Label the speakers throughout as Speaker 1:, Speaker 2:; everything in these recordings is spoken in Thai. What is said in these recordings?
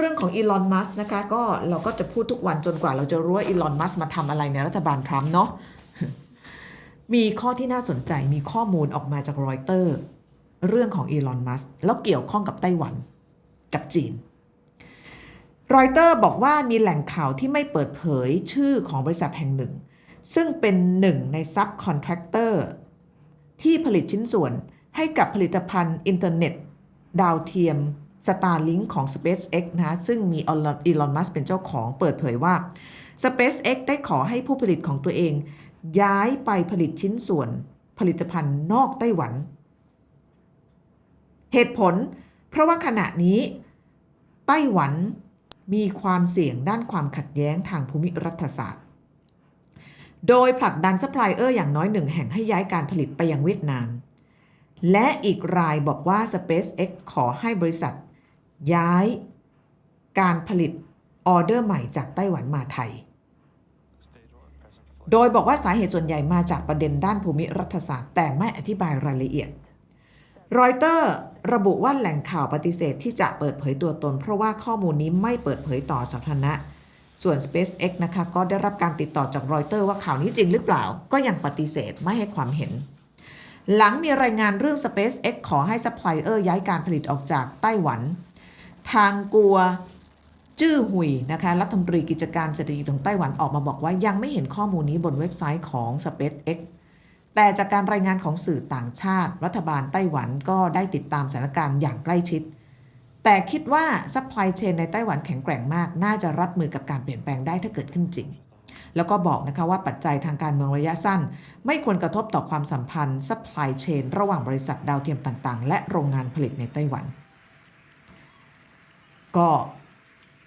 Speaker 1: เรื่องของอีลอน มัสนะคะก็เราก็จะพูดทุกวันจนกว่าเราจะรู้ว่าอีลอน มัสมาทำอะไรในรัฐบาลทรัมป์เนาะมีข้อที่น่าสนใจมีข้อมูลออกมาจากรอยเตอร์เรื่องของอีลอน มัสแล้วเกี่ยวข้องกับไต้หวันกับจีนรอยเตอร์บอกว่ามีแหล่งข่าวที่ไม่เปิดเผยชื่อของบริษัทแห่งหนึ่ง ซึ่งเป็นหนึ่งในซับคอนแทคเตอร์ที่ผลิตชิ้นส่วนให้กับผลิตภัณฑ์อินเทอร์เน็ต ดาวเทียม Starlink ของ SpaceX นะซึ่งมีอีลอน มัสเป็นเจ้าของเปิดเผยว่า SpaceX ได้ขอให้ผู้ผลิตของตัวเอง ย้ายไปผลิตชิ้นส่วนผลิตภัณฑ์นอกไต้หวัน เหตุผล เพราะว่าขณะนี้ ไต้หวันมีความเสี่ยงด้านความขัดแย้งทางภูมิรัฐศาสตร์ โดยผลักดันซัพพลายเออร์อย่างน้อยหนึ่งแห่งให้ย้ายการผลิตไปยังเวียดนาม และอีกรายบอกว่า SpaceX ขอให้บริษัท ย้ายการผลิตออเดอร์ใหม่จากไต้หวันมาไทย โดยบอกว่าสาเหตุส่วนใหญ่มาจากประเด็นด้านภูมิรัฐศาสตร์ แต่ไม่อธิบายรายละเอียด รอยเตอร์ระบุว่าแหล่งข่าวปฏิเสธที่จะเปิดเผยตัวตน เพราะว่าข้อมูลนี้ไม่เปิดเผยต่อสาธารณะ ส่วน SpaceX นะคะก็ได้รับการติดต่อจากรอยเตอร์ว่าข่าวนี้จริงหรือเปล่า ก็ยังปฏิเสธไม่ให้ความเห็นหลังมีรายงานเรื่อง SpaceX ขอให้ซัพพลายเออร์ย้ายการผลิตออกจากไต้หวัน ทางกัวจื้อหุยนะคะรัฐมนตรีกิจการเศรษฐกิจของไต้หวันออกมาบอกว่ายังไม่เห็นข้อมูลนี้บนเว็บไซต์ของ SpaceX แต่จากการรายงานของสื่อต่างชาติ รัฐบาลไต้หวันก็ได้ติดตามสถานการณ์อย่างใกล้ชิด แต่คิดว่าซัพพลายเชนในไต้หวันแข็งแกร่งมาก น่าจะรับมือกับการเปลี่ยนแปลงได้ถ้าเกิดขึ้นจริง แล้วก็บอกนะคะว่าปัจจัยทางการเมืองระยะสั้น ไม่ควรกระทบต่อความสัมพันธ์ซัพพลายเชนระหว่างบริษัทดาวเทียมต่างๆ และโรงงานผลิตในไต้หวัน ก็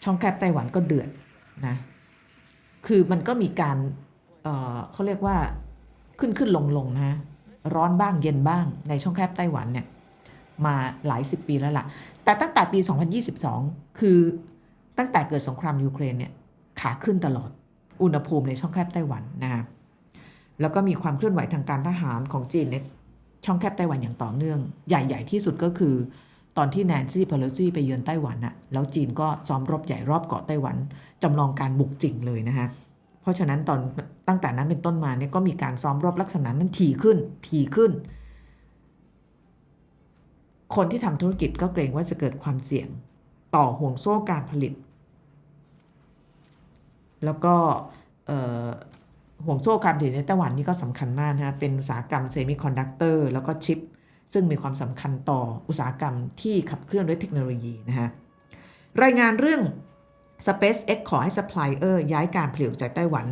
Speaker 1: ช่องแคบไต้หวันก็เดือดนะคือมันก็มีการเเขาเรียกว่าขึ้นขึ้นลงลงนะร้อนบ้างเย็นบ้างในช่องแคบไต้หวันเนี่ยมาหลายสิบปีแล้วล่ะ แต่ตั้งแต่ปี 2022 คือตั้งแต่เกิดสงครามยูเครนเนี่ยขาขึ้นตลอดอุณหภูมิในช่องแคบไต้หวันนะคะแล้วก็มีความเคลื่อนไหวทางการทหารของจีนในช่องแคบไต้หวันอย่างต่อเนื่อง ใหญ่ ๆ ที่สุดก็คือ ตอนที่แนนซี่เพโลซี่ไปเยือนไต้หวันน่ะแล้วจีนก็ซ้อมรบใหญ่รอบเกาะไต้หวันจำลองการบุกจริงเลยนะคะเพราะฉะนั้นตอนตั้งแต่นั้นเป็นต้นมาเนี่ยก็มีการซ้อมรบลักษณะนั้นถี่ขึ้นถี่ขึ้น คนที่ทำธุรกิจก็เกรงว่าจะเกิดความเสี่ยงต่อห่วงโซ่การผลิต แล้วก็ห่วงโซ่การผลิตในไต้หวันนี่ก็สำคัญมากนะฮะเป็นอุตสาหกรรมเซมิคอนดักเตอร์แล้วก็ชิป ซึ่งมีความสำคัญต่ออุตสาหกรรมที่ขับเคลื่อนด้วยเทคโนโลยีนะฮะรายงานเรื่อง SpaceX ขอให้ซัพพลายเออร์ย้ายการผลิตจากไต้หวัน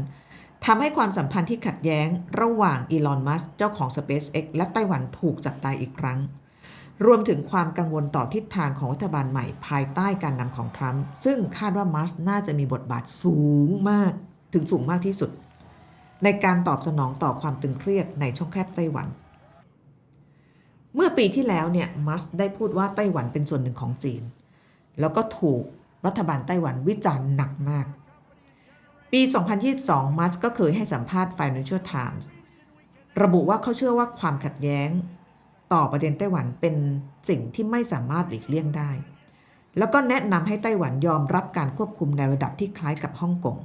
Speaker 1: ทำให้ความสัมพันธ์ที่ขัดแย้งระหว่างอีลอน มัสเจ้าของ SpaceX และไต้หวันถูกจับตายอีกครั้ง รวมถึงความกังวลต่อทิศทางของรัฐบาลใหม่ภายใต้การนำของทรัมป์ซึ่งคาดว่า มัสน่าจะมีบทบาทสูงมาก ถึงสูงมากที่สุด ในการตอบสนองต่อความตึงเครียดในช่องแคบไต้หวัน เมื่อปีที่แล้วเนี่ยมัสได้พูดว่าไต้หวันเป็นส่วนหนึ่งของจีน แล้วก็ถูกรัฐบาลไต้หวันวิจารณ์หนักมาก ปี 2022 มัสก็เคยให้สัมภาษณ์ Financial Times ระบุว่าเขาเชื่อว่าความขัดแย้ง ต่อประเด็นไต้หวันเป็นสิ่งที่ไม่สามารถหลีกเลี่ยงได้ แล้วก็แนะนำให้ไต้หวันยอมรับการควบคุมในระดับที่คล้ายกับฮ่องกง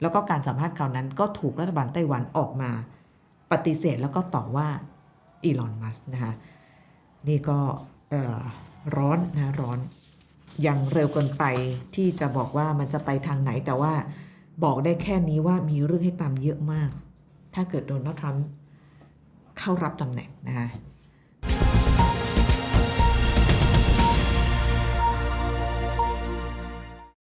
Speaker 1: แล้วก็การสัมภาษณ์คราวนั้นก็ถูกรัฐบาลไต้หวันออกมา ปฏิเสธแล้วก็ต่อว่า อีลอน มัสนะคะนี่ก็ร้อนนะร้อนยังเร็วเกินไปที่จะบอกว่ามันจะไปทางไหนแต่ว่าบอกได้แค่นี้ว่ามีเรื่องให้ตามเยอะมาก ถ้าเกิดโดนัลด์ทรัมป์เข้ารับตำแหน่งนะคะ